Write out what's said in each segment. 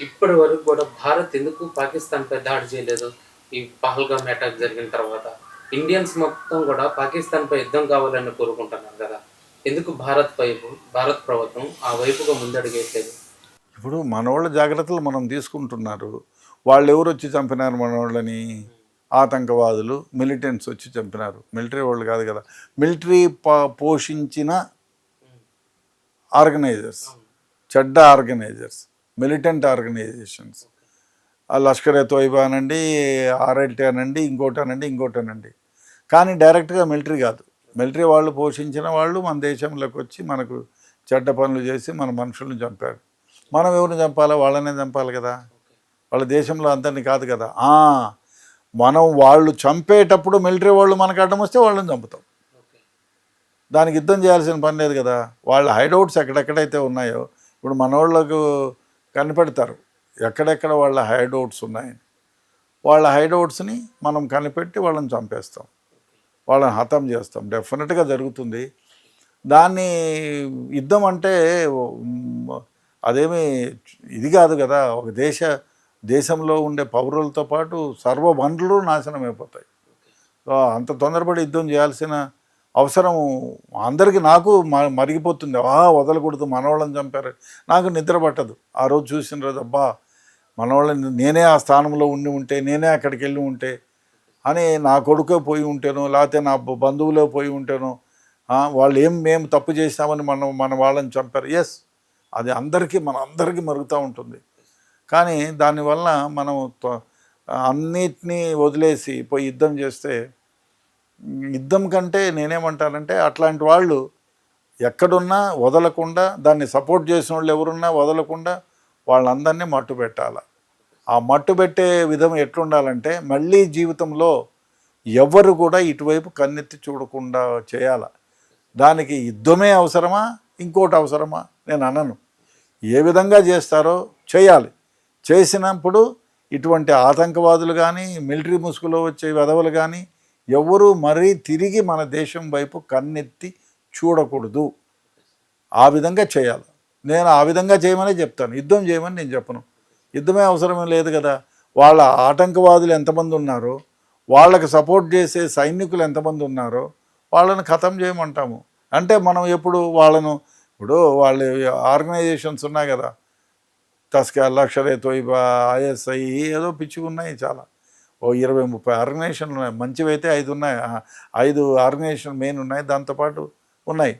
ఇప్పటి వరకు కూడా భారత్ ఎందుకు పాకిస్తాన్ పై దాడి చేయలేదు? ఈ పహల్గామ్ అటాక్ జరిగిన తర్వాత ఇండియన్స్ మొత్తం కూడా పాకిస్తాన్ పై యుద్ధం కావాలని కోరుకుంటున్నారు కదా. ఎందుకు భారత్ వైపు భారత్ ప్రభుత్వం ఆ వైపుగా ముందడుగేయట్లేదు? ఇప్పుడు మనోళ్ళ జాగ్రత్తలు మనం తీసుకుంటున్నారు. వాళ్ళు ఎవరు వచ్చి చంపినారు మనోళ్ళని? ఆతంకవాదులు మిలిటెంట్స్ వచ్చి చంపినారు. మిలిటరీ వాళ్ళు కాదు కదా. మిలిటరీ పోషించిన ఆర్గనైజర్స్ చెడ్డ ఆర్గనైజర్స్. మిలిటెంట్ ఆర్గనైజేషన్స్ ఆ లష్కర్ ఏ తోయిబా అనండి ఆర్ఎల్టీ అనండి ఇంకోటి అనండి ఇంకోటి అనండి. కానీ డైరెక్ట్గా మిలిటరీ కాదు. మిలిటరీ వాళ్ళు పోషించిన వాళ్ళు మన దేశంలోకి వచ్చి మనకు చెడ్డ పనులు చేసి మన మనుషులను చంపారు. మనం ఎవరిని చంపాలా? వాళ్ళనే చంపాలి కదా. వాళ్ళ దేశంలో అందరినీ కాదు కదా. మనం వాళ్ళు చంపేటప్పుడు మిలిటరీ వాళ్ళు మనకు అడ్డం వస్తే వాళ్ళని చంపుతాం. దానికి యుద్ధం చేయాల్సిన పని లేదు కదా. వాళ్ళ హైడౌట్స్ ఎక్కడెక్కడైతే ఉన్నాయో ఇప్పుడు మన వాళ్ళకు కనిపెడతారు. ఎక్కడెక్కడ వాళ్ళ హైడౌట్స్ ఉన్నాయని వాళ్ళ హైడౌట్స్ని మనం కనిపెట్టి వాళ్ళని చంపేస్తాం. వాళ్ళని హతం చేస్తాం. డెఫినెట్గా జరుగుతుంది. దాన్ని యుద్ధం అంటే అదేమి ఇది కాదు కదా. ఒక దేశ దేశంలో ఉండే పౌరులతో పాటు సర్వ వనరులు నాశనం అయిపోతాయి అంత తొందరపడి యుద్ధం చేయాల్సిన అవసరం అందరికీ నాకు మ- మరిగిపోతుంది. ఆ వదలకూడదు మనవాళ్ళని చంపారు. నాకు నిద్ర పట్టదు. ఆ రోజు చూసిన రోజు అబ్బా మనవాళ్ళని నేనే ఆ స్థానంలో ఉండి ఉంటే నేనే అక్కడికి వెళ్ళి ఉంటే అని నా కొడుకే పోయి ఉంటేనో లేకపోతే నా బంధువులో పోయి ఉంటేనో వాళ్ళు ఏం మేము తప్పు చేసామని మనం మన వాళ్ళని చంపారు. ఎస్ అది అందరికీ మన అందరికీ మరుగుతూ ఉంటుంది. కానీ దానివల్ల మనం అన్నిటినీ వదిలేసి పోయి యుద్ధం చేస్తే యుద్ధం కంటే నేనేమంటానంటే అట్లాంటి వాళ్ళు ఎక్కడున్నా వదలకుండా దాన్ని సపోర్ట్ చేసిన వాళ్ళు ఎవరున్నా వదలకుండా వాళ్ళందరినీ మట్టు పెట్టాలి. ఆ మట్టు పెట్టే విధం ఎట్లుండాలంటే మళ్ళీ జీవితంలో ఎవరు కూడా ఇటువైపు కన్నెత్తి చూడకుండా చేయాలి. దానికి యుద్ధమే అవసరమా? ఇంకోటి అవసరమా? నేను అనను ఏ విధంగా చేస్తారో చేయాలి. చేసినప్పుడు ఇటువంటి ఆతంకవాదులు కానీ మిలిటరీ ముసుగులో వచ్చే వెధవలు కానీ ఎవరు మరీ తిరిగి మన దేశం వైపు కన్నెత్తి చూడకూడదు. ఆ విధంగా చేయాలి. నేను ఆ విధంగా చేయమనే చెప్తాను. యుద్ధం చేయమని నేను చెప్పను. యుద్ధమే అవసరమే లేదు కదా. వాళ్ళ ఆటంకవాదులు ఎంతమంది ఉన్నారో వాళ్ళకి సపోర్ట్ చేసే సైనికులు ఎంతమంది ఉన్నారో వాళ్ళని ఖతం చేయమంటాము. అంటే మనం ఎప్పుడు వాళ్ళను ఇప్పుడు వాళ్ళ ఆర్గనైజేషన్స్ ఉన్నాయి కదా. తస్కా లక్షరే తోయిబా ఐఎస్ఐ ఏదో పిచ్చిగా ఉన్నాయి చాలా. ఓ ఇరవై ముప్పై ఆర్గనైజేషన్లు ఉన్నాయి. మంచివైతే ఐదు ఉన్నాయి. ఐదు ఆర్గనైజేషన్ మెయిన్ ఉన్నాయి. దాంతోపాటు ఉన్నాయి.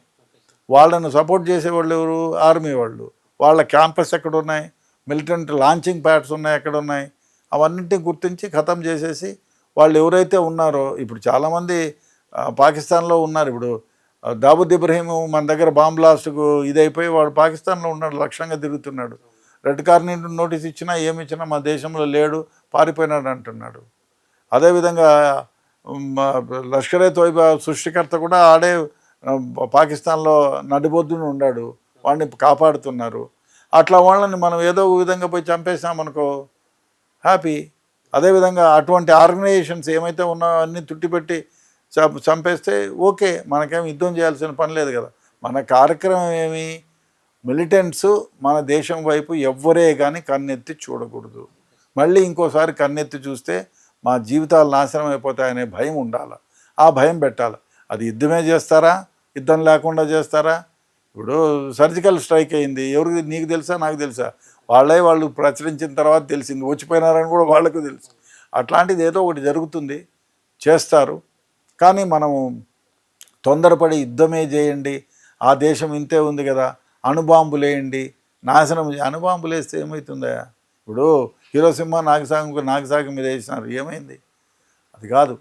వాళ్ళను సపోర్ట్ చేసేవాళ్ళు ఎవరు? ఆర్మీ వాళ్ళు. వాళ్ళ క్యాంపస్ ఎక్కడ ఉన్నాయి మిలిటెంట్ లాంచింగ్ ప్యాడ్స్ ఉన్నాయి. ఎక్కడ ఉన్నాయి అవన్నింటిని గుర్తించి ఖతం చేసేసి వాళ్ళు ఎవరైతే ఉన్నారో ఇప్పుడు చాలామంది పాకిస్తాన్లో ఉన్నారు. ఇప్పుడు దావుద్ దాబుద్ ఇబ్రహీం మన దగ్గర బాంబ్ బ్లాస్ట్కు ఇదైపోయి వాడు పాకిస్తాన్లో ఉన్నాడు. లక్ష్యంగా తిరుగుతున్నాడు. రెడ్ కార్నర్ నోటీస్ ఇచ్చినా ఏమి ఇచ్చినా మా దేశంలో లేడు పారిపోయినాడు అంటున్నాడు. అదేవిధంగా లష్కరే తోయిబా సృష్టికర్త కూడా ఆడే పాకిస్తాన్లో నడిబొద్దును ఉన్నాడు వాడిని కాపాడుతున్నారు. అట్లా వాళ్ళని మనం ఏదో ఒక విధంగా పోయి చంపేసామనుకో హ్యాపీ. అదేవిధంగా అటువంటి ఆర్గనైజేషన్స్ ఏమైతే ఉన్నాయో అన్నీ తుట్టిపెట్టి చంపేస్తే ఓకే మనకేం యుద్ధం చేయాల్సిన పని లేదు కదా. మన కార్యక్రమం ఏమి? మిలిటెంట్స్ మన దేశం వైపు ఎవ్వరే కానీ కన్నెత్తి చూడకూడదు. మళ్ళీ ఇంకోసారి కన్నెత్తి చూస్తే మా జీవితాలు నాశనం అయిపోతాయనే భయం ఉండాలి. ఆ భయం పెట్టాలి. అది యుద్ధమే చేస్తారా? యుద్ధం లేకుండా చేస్తారా? ఇప్పుడు సర్జికల్ స్ట్రైక్ అయింది. ఎవరికి నీకు తెలుసా? నాకు తెలుసా? వాళ్ళే వాళ్ళు ప్రచురించిన తర్వాత తెలిసింది. వచ్చిపోయినారని కూడా వాళ్ళకు తెలుసు. అట్లాంటిది ఏదో ఒకటి జరుగుతుంది. చేస్తారు. కానీ మనము తొందరపడి యుద్ధమే చేయండి. ఆ దేశం ఇంతే ఉంది కదా. అణుబాంబులేయండి. నాశనం అణుబాంబులేస్తే ఏమవుతుందా ఇప్పుడు హీరోసింహ నాగసాగం నాగసాగం మీద వేసినారు. ఏమైంది? అది కాదు.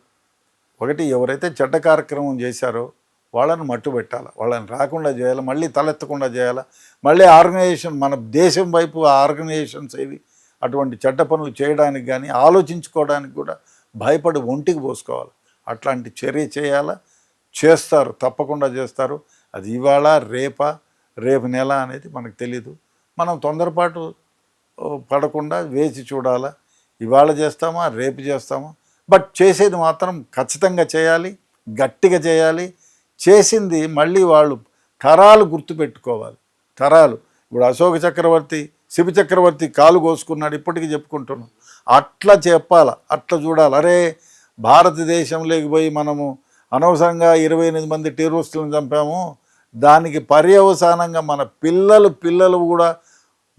ఒకటి ఎవరైతే చెడ్డ కార్యక్రమం చేశారో వాళ్ళని మట్టుబెట్టాలి వాళ్ళని రాకుండా చేయాలి? మళ్ళీ తలెత్తకుండా చేయాలి? మళ్ళీ ఆర్గనైజేషన్ మన దేశం వైపు ఆర్గనైజేషన్స్ ఏవి? అటువంటి చెడ్డ పనులు చేయడానికి కానీ ఆలోచించుకోవడానికి కూడా భయపడి ఒంటికి పోసుకోవాలి. అట్లాంటి చర్య చేయాలా? చేస్తారు. తప్పకుండా చేస్తారు. అది ఇవాళ రేపా రేపు నెల అనేది మనకు తెలీదు. మనం తొందరపాటు పడకుండా వేచి చూడాలా? ఇవాళ చేస్తామా? రేపు చేస్తామా? బట్ చేసేది మాత్రం ఖచ్చితంగా చేయాలి గట్టిగా చేయాలి. చేసింది మళ్ళీ వాళ్ళు తరాలు గుర్తుపెట్టుకోవాలి. తరాలు. ఇప్పుడు అశోక చక్రవర్తి శిబి చక్రవర్తి కాలు కోసుకున్నాడు ఇప్పటికీ చెప్పుకుంటున్నాం. అట్లా చెప్పాల? అట్లా చూడాలి? అరే భారతదేశంలోకి పోయి మనము అనవసరంగా ఇరవై ఎనిమిది మంది టెర్రరిస్టులను చంపాము. దానికి పర్యవసానంగా మన పిల్లలు పిల్లలు కూడా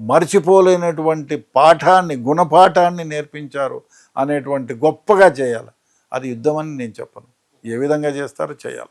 మర్చిపోలేనటువంటి పాఠాన్ని గుణపాఠాన్ని నేర్పించారు అనేటువంటి గొప్పగా చేయాలి. అది యుద్ధమని నేను చెప్పను. ఏ విధంగా చేస్తారో చేయాలి.